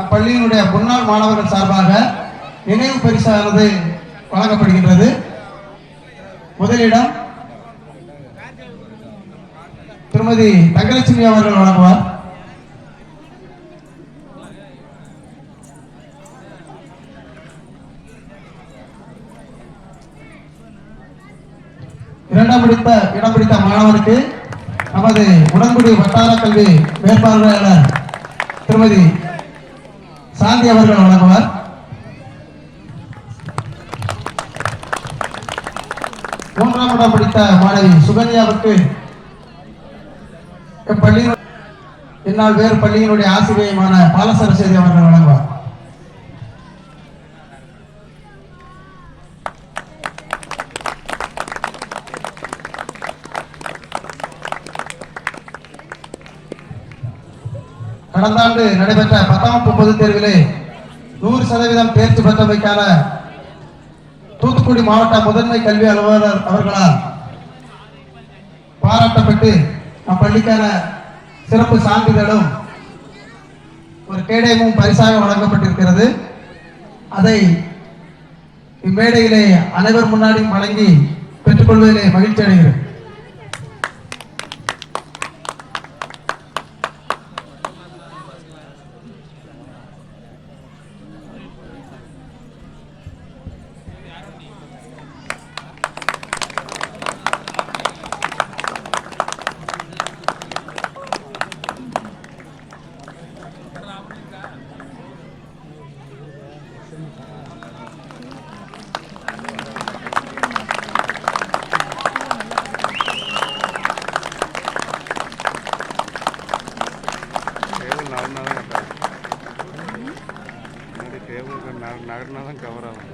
அப்பள்ளியினுடைய முன்னாள் மாணவர்கள் சார்பாக நினைவு பரிசானது வழங்கப்படுகின்றது. முதலிடம் திருமதி தங்கலட்சுமி அவர்கள் வழங்குவார். இரண்டாம் பிடித்த இடம் பிடித்த மாணவருக்கு நமது உடன்குடி வட்டார கல்வி மேற்பார்வையாளர் திருமதி சாந்தி அவர்கள் வழங்குவார் மூன்றாம் இடம் பிடித்த மாணவி சுகன்யாவுக்கு பள்ளியின் இந்நாள் வேறு பள்ளியினுடைய ஆசிரியமான பாலசரஸ்வதி அவர்கள் வழங்குவார் கடந்த ஆண்டு நடைபெற்ற பத்தாம் வகுப்பு பொதுத் தேர்விலே நூறு சதவீதம் தேர்ச்சி பெற்றமைக்கான தூத்துக்குடி மாவட்ட முதன்மை கல்வி அலுவலர் அவர்களால் பாராட்டப்பட்டு அப்பள்ளிக்கான சிறப்பு சான்றிதழும் ஒரு கேடயமும் பரிசாக வழங்கப்பட்டிருக்கிறது. அதை இம்மேடையிலே அனைவர் முன்னாடியும் வழங்கி பெற்றுக்கொள்வதிலே மகிழ்ச்சி அடைகிறேன் நகர்னா தான் கரெக்டாக முன்னாடி டேபிள் நகர்னா தான் கவர் ஆகும்